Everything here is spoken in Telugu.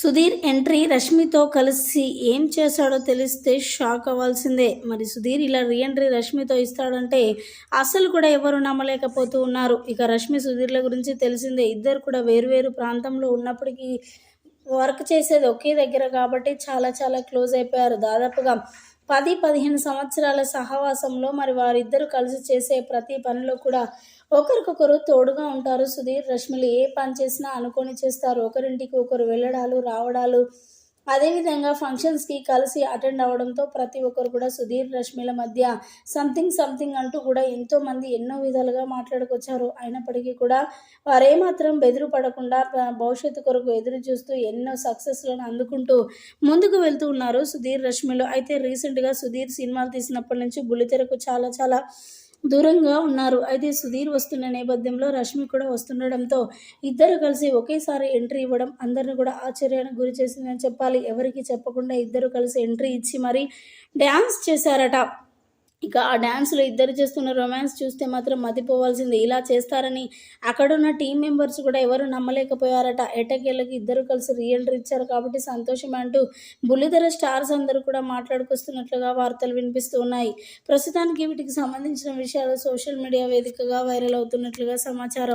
సుధీర్ ఎంట్రీ రష్మితో కలిసి ఏం చేశాడో తెలిస్తే షాక్ అవ్వాల్సిందే. మరి సుధీర్ ఇలా రీఎంట్రీ రష్మితో ఇస్తాడంటే అసలు కూడా ఎవరు నమ్మలేకపోతూ ఉన్నారు. ఇక రష్మి సుధీర్ల గురించి తెలిసిందే. ఇద్దరు కూడా వేరువేరు ప్రాంతంలో ఉన్నప్పటికీ వర్క్ చేసేది ఒకే దగ్గర కాబట్టి చాలా చాలా క్లోజ్ అయిపోయారు. దాదాపుగా పది పదిహేను సంవత్సరాల సహవాసంలో మరి వారిద్దరూ కలిసి చేసే ప్రతి పనిలో కూడా ఒకరికొకరు తోడుగా ఉంటారు సుధీర్ రష్మిలు. ఏ పని చేసినా అనుకొని చేస్తారు. ఒకరింటికి ఒకరు వెళ్ళడాలు రావడాలు అదేవిధంగా ఫంక్షన్స్కి కలిసి అటెండ్ అవ్వడంతో ప్రతి ఒక్కరు కూడా సుధీర్ రష్మిల మధ్య సంథింగ్ సంథింగ్ అంటూ కూడా ఎంతోమంది ఎన్నో విధాలుగా మాట్లాడుకొచ్చారు. అయినప్పటికీ కూడా వారేమాత్రం బెదిరి పడకుండా భవిష్యత్తు కొరకు ఎదురు చూస్తూ ఎన్నో సక్సెస్లను అందుకుంటూ ముందుకు వెళ్తూ ఉన్నారు సుధీర్ రష్మిలో. అయితే రీసెంట్గా సుధీర్ సినిమాలు తీసినప్పటి నుంచి బుల్లితెరకు చాలా చాలా దూరంగా ఉన్నారు. అయితే సుధీర్ వస్తున్న నేపథ్యంలో రష్మి కూడా వస్తుండడంతో ఇద్దరు కలిసి ఒకేసారి ఎంట్రీ ఇవ్వడం అందరిని కూడా ఆశ్చర్యానికి గురి చేసిందని చెప్పాలి. ఎవరికి చెప్పకుండా ఇద్దరు కలిసి ఎంట్రీ ఇచ్చి మరి డ్యాన్స్ చేశారట. ఇక ఆ డ్యాన్స్లో ఇద్దరు చేస్తున్న రొమాన్స్ చూస్తే మాత్రం మతిపోవాల్సిందే. ఇలా చేస్తారని అక్కడున్న టీం మెంబర్స్ కూడా ఎవరు నమ్మలేకపోయారట. ఎటకేళ్ళకి ఇద్దరు కలిసి రీఎంట్రీ ఇచ్చారు కాబట్టి సంతోషం అంటూ బుల్లిధర స్టార్స్ అందరూ కూడా మాట్లాడుకొస్తున్నట్లుగా వార్తలు వినిపిస్తూ ఉన్నాయి. ప్రస్తుతానికి వీటికి సంబంధించిన విషయాలు సోషల్ మీడియా వేదికగా వైరల్ అవుతున్నట్లుగా సమాచారం.